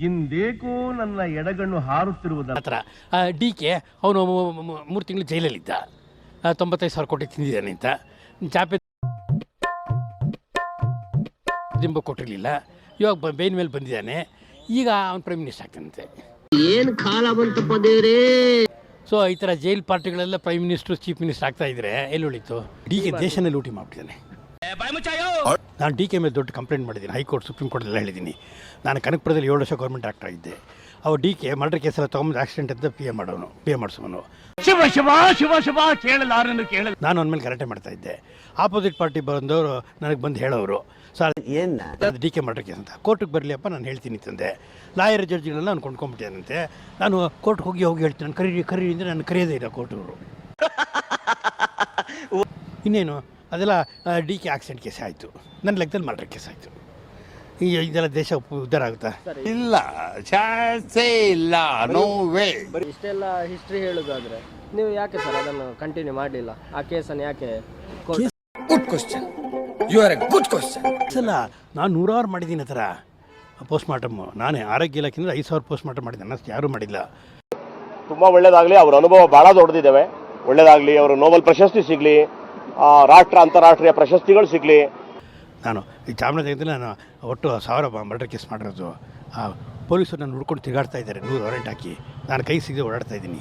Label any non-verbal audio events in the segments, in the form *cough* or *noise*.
ಇಂದೇಕೋ ನನ್ನ ಎಡಗಣ್ಣು ಹಾರುತ್ತಿರುವುದನ್ನು. ಹತ್ರ D K ಅವನು ಮೂರು ತಿಂಗಳು ಜೈಲಲ್ಲಿದ್ದ. ಆ, ತೊಂಬತ್ತೈದು ಸಾವಿರ ಕೋಟಿ ತಿಂದಿದ್ದಾನೆ ಅಂತ. ಚಾಪೆ ದಿಂಬ ಕೊಟ್ಟಿರಲಿಲ್ಲ. ಇವಾಗ ಬ- ಬೇನ್ ಮೇಲೆ ಬಂದಿದ್ದಾನೆ. ಈಗ ಅವನು ಪ್ರೈಮ್ ಮಿನಿಸ್ಟರ್ ಆಗ್ತಾನಂತೆ. ಏನ್ ಕಾಲ ಬಂತಪ್ಪ ದೇವ್ರೇ? ಸೊ ಈ ಥರ ಜೈಲ್ ಪಾರ್ಟಿಗಳೆಲ್ಲ ಪ್ರೈಮ್ ಮಿನಿಸ್ಟರ್ ಚೀಫ್ ಮಿನಿಸ್ಟರ್ ಆಗ್ತಾ ಇದ್ರೆ ಎಲ್ಲಿ ಉಳಿತು? ಡಿ ಕೆ ದೇಶನೇ ಲೂಟಿ ಮಾಡ್ಬಿಟ್ಟಿದ್ದಾನೆ. ನಾನು ಡಿ ಕೆ ಮೇಲೆ ದೊಡ್ಡ ಕಂಪ್ಲೇಂಟ್ ಮಾಡಿದ್ದೀನಿ ಹೈಕೋರ್ಟ್ ಸುಪ್ರೀಂ ಕೋರ್ಟಲ್ಲಿ ಹೇಳಿದ್ದೀನಿ. ನಾನು ಕನಕಪುರದಲ್ಲಿ ಏಳು ವರ್ಷ ಗೌರ್ಮೆಂಟ್ ಡಾಕ್ಟರ್ ಇದ್ದೆ. ಅವ್ರು ಡಿ ಕೆ ಮರ್ಡರ್ ಕೇಸಲ್ಲ ತೊಗೊಂಬಂದು ಆಕ್ಸಿಡೆಂಟ್ ಅಂತ ಪಿ ಎ ಮಾಡೋನು ಪಿ ಎ ಮಾಡಿಸೋನು. ಶಿವ ಶಿವ ಶಿವ ಶಿವ ಕೇಳಲಾರನು ಕೇಳ ನಾನು ಅವನ ಮೇಲೆ ಗಲಾಟೆ ಮಾಡ್ತಾ ಇದ್ದೆ. ಆಪೋಸಿಟ್ ಪಾರ್ಟಿ ಬಂದವರು ನನಗೆ ಬಂದು ಹೇಳೋರು. ಸರ್ ಅದು ಡಿ ಕೆ ಮರ್ಡರ್ ಕೇಸ್ ಅಂತ. ಕೋರ್ಟಿಗೆ ಬರಲಿಯಪ್ಪ ನಾನು ಹೇಳ್ತೀನಿ ತಂದೆ. ಲಾಯರ್ ಜಡ್ಜಿಗಳೆಲ್ಲ ನಾನು ಕೊಂಡ್ಕೊಂಡ್ಬಿಟ್ಟಿದ್ದಂತೆ ನಾನು ಕೋರ್ಟ್ಗೆ ಹೋಗಿ ಹೋಗಿ ಹೇಳ್ತೀನಿ. ನಾನು ಕರೀರಿ ಕರೀರಿ ಅಂದರೆ ನಾನು ಕರೆಯೋದೇ ಇಲ್ಲ ಕೋರ್ಟವರು *laughs* ಇನ್ನೇನು? ಅದೆಲ್ಲ ಡಿ ಕೆ ಆಕ್ಸಿಡೆಂಟ್ ಕೇಸ್ ಆಯಿತು. ನನ್ನ ಲೆಕ್ಕದಲ್ಲಿ ಮರ್ಡರ್ ಕೇಸ್ ಆಯಿತು. ಈ ಇದೆಲ್ಲ ದೇಶ ಉಪ್- ಉದ್ಧಾರ ಆಗುತ್ತಾ? ಇಲ್ಲ ಚಾನ್ಸೇ ಇಲ್ಲ ನೋ ವೇ ಇಷ್ಟೆಲ್ಲ ಹಿಸ್ಟ್ರಿ ಹೇಳೋದಾದ್ರೆ ನೀವು ಯಾಕೆ ಸರ್ ಅದನ್ನು ಕಂಟಿನ್ಯೂ ಮಾಡಲಿಲ್ಲ? ಆ ಕೇಸನ್ನು ಯಾಕೆ good question you are a good question ಸಲ ನಾನು ನೂರಾರು ಮಾಡಿದ್ದೀನಿ ಥರ. ಪೋಸ್ಟ್ ಮಾರ್ಟಮ್ಮು ನಾನೇ ಆರೋಗ್ಯ ಇಲಾಖೆಯಿಂದ ಐದು ಸಾವಿರ ಪೋಸ್ಟ್ ಮಾರ್ಟಮ್ ಮಾಡಿದ್ದೆ ಅನ್ನಷ್ಟು ಯಾರೂ ಮಾಡಿಲ್ಲ. ತುಂಬ ಒಳ್ಳೇದಾಗಲಿ ಅವ್ರ ಅನುಭವ ಭಾಳ ದೊಡ್ಡದಿದ್ದಾವೆ. ಒಳ್ಳೇದಾಗಲಿ ಅವರು ನೋಬಲ್ ಪ್ರಶಸ್ತಿ ಸಿಗ್ಲಿ. ರಾಷ್ಟ್ರ ಅಂತಾರಾಷ್ಟ್ರೀಯ ಪ್ರಶಸ್ತಿಗಳು ಸಿಗಲಿ. ನಾನು ಈ ಚಾಮರಾಜನಗರದಲ್ಲಿ ನಾನು ಒಟ್ಟು ಸಾವಿರ ಮರ್ಡರ್ ಕೇಸ್ ಮಾಡಿರೋದು. ಆ ಪೊಲೀಸರು ನಾನು ಹುಡ್ಕೊಂಡು ತಿರುಗಾಡ್ತಾ ಇದ್ದಾರೆ. ನೂರು ವಾರೆಂಟ್ ಹಾಕಿ. ನಾನು ಕೈ ಸಿಗದೆ ಓಡಾಡ್ತಾ ಇದ್ದೀನಿ.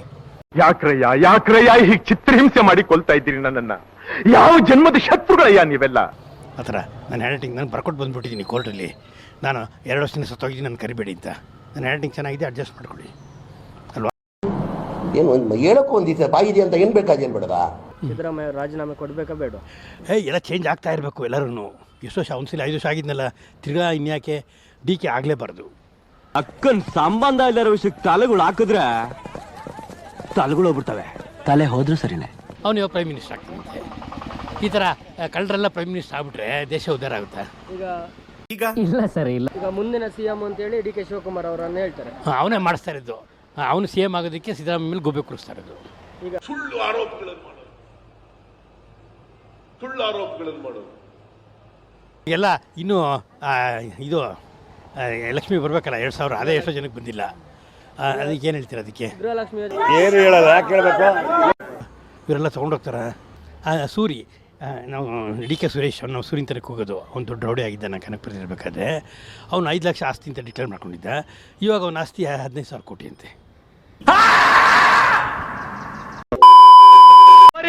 ಯಾಕ್ರಯ್ಯ ಯಾಕ್ರಯ್ಯ ಹೀಗೆ ಚಿತ್ರಹಿಂಸೆ ಮಾಡಿ ಕೊಲ್ತಾ ಇದ್ದೀರಿ ನನ್ನನ್ನ. ಯಾವ ಜನ್ಮದ ಶತ್ರುಗಳಯ್ಯ ನೀವೆಲ್ಲ? ಆ ಥರ ನಾನು ಹ್ಯಾಂಡ್ ನಾನು ಬರ್ಕೊಟ್ಟು ಬಂದುಬಿಟ್ಟಿದ್ದೀನಿ ಕೋರ್ಟಲ್ಲಿ. ನಾನು ಎರಡು ವರ್ಷದಿಂದ ಸತ್ತೋಗಿದ್ದೀನಿ ನಾನು ಕರಿಬೇಡಿ ಅಂತ. ನನ್ನ ಹ್ಯಾಂಡ್ ಚೆನ್ನಾಗಿದೆ ಅಡ್ಜಸ್ಟ್ ಮಾಡ್ಕೊಳ್ಳಿ. ಏನು ಒಂದು ಹೇಳಕ್ಕೂ ಒಂದಿತ್ತು ಬಾಯಿದೆ ಅಂತ ಏನು ಬೇಕಾದ ಏನು ಬೇಡದ ಸಿದ್ದರಾಮಯ್ಯ ರಾಜೀನಾಮೆ ಕೊಡಬೇಕಾ ಬೇಡ ಹೇ ಎಲ್ಲ ಚೇಂಜ್ ಆಗ್ತಾ ಇರಬೇಕು ಎಲ್ಲರೂ ಎಷ್ಟು ವರ್ಷ ಒಂದ್ಸಲ ಐದು ವರ್ಷ ಆಗಿದ್ನಲ್ಲ ತಿರ್ಗಾ ಇನ್ಯಾಕೆ ಡಿ ಕೆ ಆಗಲೇಬಾರ್ದು. ಅಕ್ಕನ್ ಸಂಬಂಧ ಇಲ್ಲರ ವಿಷಯಕ್ಕೆ ತಲೆಗಳು ಹಾಕಿದ್ರೆ ತಲೆಗಳು ಹೋಗ್ಬಿಡ್ತವೆ. ತಲೆ ಹೋದ್ರೂ ಸರಿನೇ. ಅವನು ಇವಾಗ ಪ್ರೈಮ್ ಮಿನಿಸ್ಟರ್ ಆಗ್ತಾನೆ. ಈ ಥರ ಕಳ್ಳರೆಲ್ಲ ಪ್ರೈಮ್ ಮಿನಿಸ್ಟರ್ ಆಗ್ಬಿಟ್ರೆ ದೇಶ ಉದ್ಧಾರ ಆಗುತ್ತೆ? ಈಗ ಈಗ? ಇಲ್ಲ ಸರಿ ಇಲ್ಲ. ಈಗ ಮುಂದಿನ ಸಿ ಎಂ ಅಂತೇಳಿ ಡಿ ಕೆ ಶಿವಕುಮಾರ್ ಅವರನ್ನು ಹೇಳ್ತಾರೆ. ಹಾಂ ಅವನೇ ಮಾಡಿಸ್ತಾ ಇರೋದು. ಅವನು ಸಿ ಎಂ ಆಗೋದಕ್ಕೆ ಸಿದ್ದರಾಮಯ್ಯ ಮೇಲೆ ಗೋಬೆ ಕುಡಿಸ್ತಾ ಇರೋದು. ಸುಳ್ಳು ಆರೋಪಗಳನ್ನು ಸುಳ್ಳು ಆರೋಪಗಳನ್ನು ಮಾಡೋದು. ಎಲ್ಲ ಇನ್ನೂ ಇದು ಲಕ್ಷ್ಮಿ ಬರಬೇಕಲ್ಲ ಎರಡು ಸಾವಿರ ಅದೇ ಎಷ್ಟೋ ಜನಕ್ಕೆ ಬಂದಿಲ್ಲ. ಅದಕ್ಕೆ ಏನು ಹೇಳ್ತೀರ ಅದಕ್ಕೆ? ಏನು ಹೇಳೋದು ಯಾಕೆ ಹೇಳಬೇಕು? ಇವರೆಲ್ಲ ತೊಗೊಂಡೋಗ್ತಾರ. ಸೂರಿ ನಾವು ಡಿ ಕೆ ಸುರೇಶ್ ಅವ್ನು ನಾವು ಸೂರಿನ ತನಕ ಹೋಗೋದು. ಅವ್ನು ದೊಡ್ಡ ರೌಡಿ ಆಗಿದ್ದ ನಾನು ಕನಕಪುರ ಇರಬೇಕಾದ್ರೆ. ಅವ್ನು ಐದು ಲಕ್ಷ ಆಸ್ತಿ ಅಂತ ಡಿಕ್ಲೇರ್ ಮಾಡ್ಕೊಂಡಿದ್ದ. ಇವಾಗ ಅವನ ಆಸ್ತಿ ಹದಿನೈದು ಸಾವಿರ ಕೋಟಿ ಅಂತೆ.